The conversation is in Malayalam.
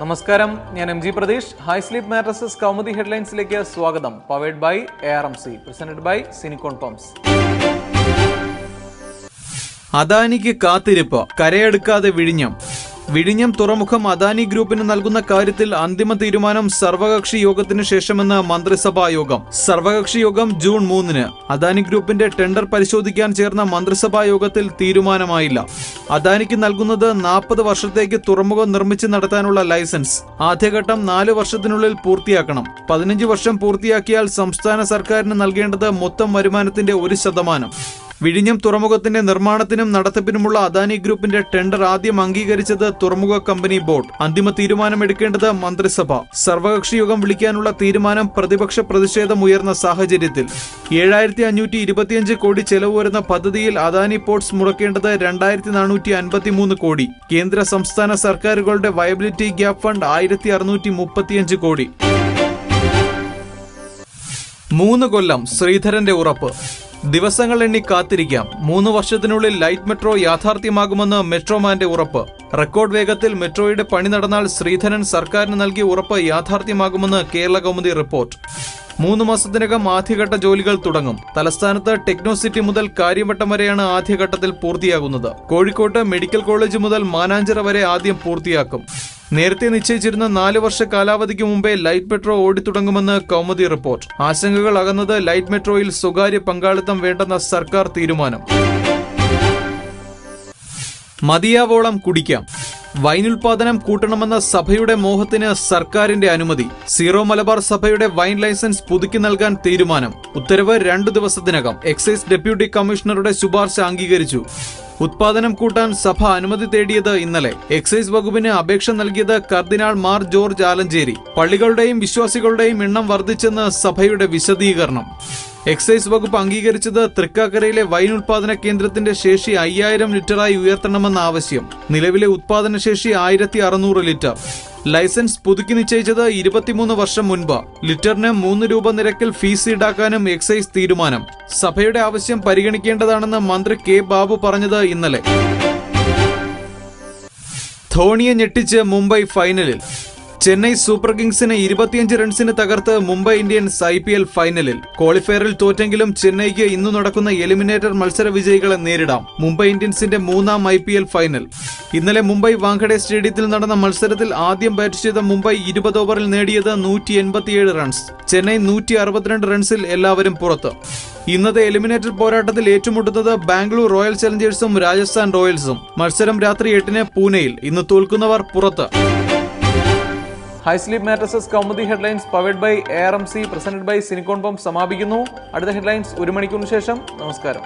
നമസ്കാരം. ഞാൻ M G Pratheesh. High sleep mattresses Kaumudi ഹെഡ്ലൈൻസിലേക്ക് സ്വാഗതം. Powered by A R M C presented by സിനിക്കോൺ poems അദാനിക്ക് കാത്തിരിപ്പ്. കരയെടുക്കാതെ വിഴിഞ്ഞം. വിഴിഞ്ഞം തുറമുഖം അദാനി ഗ്രൂപ്പിന് നൽകുന്ന കാര്യത്തിൽ അന്തിമ തീരുമാനം സർവകക്ഷി യോഗത്തിന് ശേഷമെന്ന് മന്ത്രിസഭാ യോഗം. സർവകക്ഷി യോഗം ജൂൺ മൂന്നിന്. അദാനി ഗ്രൂപ്പിന്റെ ടെൻഡർ പരിശോധിക്കാൻ ചേർന്ന മന്ത്രിസഭാ യോഗത്തിൽ തീരുമാനമായില്ല. അദാനിക്ക് നൽകുന്നത് നാൽപ്പത് വർഷത്തേക്ക് തുറമുഖം നിർമ്മിച്ച് നടത്താനുള്ള ലൈസൻസ്. ആദ്യഘട്ടം നാല് വർഷത്തിനുള്ളിൽ പൂർത്തിയാക്കണം. പതിനഞ്ച് വർഷം പൂർത്തിയാക്കിയാൽ സംസ്ഥാന സർക്കാരിന് നൽകേണ്ടത് മൊത്തം വരുമാനത്തിന്റെ ഒരു ശതമാനം. വിഴിഞ്ഞം തുറമുഖത്തിന്റെ നിർമ്മാണത്തിനും നടത്തിപ്പിനുമുള്ള അദാനി ഗ്രൂപ്പിന്റെ ടെൻഡർ ആദ്യം അംഗീകരിച്ചത് തുറമുഖ കമ്പനി ബോർഡ്. അന്തിമ തീരുമാനമെടുക്കേണ്ടത് മന്ത്രിസഭ. സർവകക്ഷി യോഗം വിളിക്കാനുള്ള തീരുമാനം പ്രതിപക്ഷ പ്രതിഷേധം ഉയർന്ന സാഹചര്യത്തിൽ. ഏഴായിരത്തി അഞ്ഞൂറ്റി ഇരുപത്തിയഞ്ച് കോടി ചെലവ് വരുന്ന പദ്ധതിയിൽ അദാനി പോർട്സ് മുടക്കേണ്ടത് രണ്ടായിരത്തി നാനൂറ്റി അൻപത്തിമൂന്ന് കോടി. കേന്ദ്ര സംസ്ഥാന സർക്കാരുകളുടെ വയബിലിറ്റി ഗ്യാപ് ഫണ്ട് ആയിരത്തി അറുന്നൂറ്റി മുപ്പത്തിയഞ്ച് കോടി. മൂന്ന് കൊല്ലം ശ്രീധരന്റെ ഉറപ്പ്. ദിവസങ്ങൾ എണ്ണി കാത്തിരിക്കാം. മൂന്ന് വർഷത്തിനുള്ളിൽ ലൈറ്റ് മെട്രോ യാഥാർത്ഥ്യമാകുമെന്ന് മെട്രോമാന്റെ ഉറപ്പ്. റെക്കോർഡ് വേഗത്തിൽ മെട്രോയുടെ പണി നടന്നാൽ ശ്രീധരൻ സർക്കാരിന് നൽകിയ ഉറപ്പ് യാഥാർത്ഥ്യമാകുമെന്ന് കേരള കൗമുദി റിപ്പോർട്ട്. മൂന്ന് മാസത്തിനകം ആദ്യഘട്ട ജോലികൾ തുടങ്ങും. തലസ്ഥാനത്ത് ടെക്നോസിറ്റി മുതൽ കാര്യവട്ടം വരെയാണ് ആദ്യഘട്ടത്തിൽ പൂർത്തിയാകുന്നത്. കോഴിക്കോട്ട് മെഡിക്കൽ കോളേജ് മുതൽ മാനാഞ്ചിറ വരെ ആദ്യം പൂർത്തിയാക്കും. നേരത്തെ നിശ്ചയിച്ചിരുന്ന നാല് വർഷ കാലാവധിക്ക് മുമ്പേ ലൈറ്റ് മെട്രോ ഓടിത്തുടങ്ങുമെന്ന് കൗമുദി റിപ്പോർട്ട്. ആശങ്കകൾ അകന്നത് ലൈറ്റ് മെട്രോയിൽ സ്വകാര്യ പങ്കാളിത്തം വേണ്ടെന്ന സർക്കാർ തീരുമാനം. മതിയാവോളം കുടിക്കാം. വൈനുൽപാദനം കൂട്ടണമെന്ന സഭയുടെ മോഹത്തിന് സർക്കാരിന്റെ അനുമതി. സീറോ മലബാർ സഭയുടെ വൈൻ ലൈസൻസ് പുതുക്കി നൽകാൻ തീരുമാനം. ഉത്തരവ് രണ്ടു ദിവസത്തിനകം. എക്സൈസ് ഡെപ്യൂട്ടി കമ്മീഷണറുടെ ശുപാർശ അംഗീകരിച്ചു. ഉത്പാദനം കൂട്ടാൻ സഭ അനുമതി തേടിയത് ഇന്നലെ. എക്സൈസ് വകുപ്പിന് അപേക്ഷ നൽകിയത് കർദിനാൾ മാർ ജോർജ് ആലഞ്ചേരി. പള്ളികളുടെയും വിശ്വാസികളുടെയും എണ്ണം വർദ്ധിച്ചെന്ന് സഭയുടെ വിശദീകരണം. എക്സൈസ് വകുപ്പ് അംഗീകരിച്ചത് തൃക്കാക്കരയിലെ വൈൻ ഉൽപാദന കേന്ദ്രത്തിന്റെ ശേഷി അയ്യായിരം ലിറ്ററായി ഉയർത്തണമെന്ന ആവശ്യം. നിലവിലെ ഉത്പാദന ശേഷി ആയിരത്തി അറുന്നൂറ് ലിറ്റർ. ലൈസൻസ് പുതുക്കി നിശ്ചയിച്ചത് ഇരുപത്തിമൂന്ന് വർഷം മുൻപ്. ലിറ്ററിന് മൂന്ന് രൂപ നിരക്കിൽ ഫീസ് ഈടാക്കാനും എക്സൈസ് തീരുമാനം. സഭയുടെ ആവശ്യം പരിഗണിക്കേണ്ടതാണെന്ന് മന്ത്രി കെ ബാബു പറഞ്ഞത് ഇന്നലെ. ധോണിയെ ഞെട്ടിച്ച് മുംബൈ ഫൈനലിൽ. ചെന്നൈ സൂപ്പർ കിങ്സിനെ ഇരുപത്തിയഞ്ച് റൺസിന് തകർത്ത് Mumbai Indians I P L ഫൈനലിൽ. ക്വാളിഫയറിൽ തോറ്റെങ്കിലും ചെന്നൈക്ക് ഇന്ന് നടക്കുന്ന എലിമിനേറ്റർ മത്സര വിജയികളെ നേരിടാം. മുംബൈ ഇന്ത്യൻസിന്റെ മൂന്നാം ഐ പി എൽ ഫൈനൽ. ഇന്നലെ മുംബൈ വാങ്കഡെ സ്റ്റേഡിയത്തിൽ നടന്ന മത്സരത്തിൽ ആദ്യം ബാറ്റ് ചെയ്ത മുംബൈ ഇരുപത് ഓവറിൽ നേടിയത് നൂറ്റി എൺപത്തിയേഴ് റൺസ്. ചെന്നൈ നൂറ്റി അറുപത്തിരണ്ട് റൺസിൽ എല്ലാവരും പുറത്ത്. ഇന്നത്തെ എലിമിനേറ്റർ പോരാട്ടത്തിൽ ഏറ്റുമുട്ടുന്നത് ബാംഗ്ലൂർ റോയൽ ചലഞ്ചേഴ്സും രാജസ്ഥാൻ റോയൽസും. മത്സരം രാത്രി എട്ടിന് പൂനെയിൽ. ഇന്ന് തോൽക്കുന്നവർ പുറത്ത്. High sleep mattresses Kaumudi headlines powered by A R M C presented by സിനിക്കോൺ pump സമാപിക്കുന്നു. അടുത്ത ഹെഡ്ലൈൻസ് ഒരു മണിക്കൂറിന് ശേഷം. നമസ്കാരം.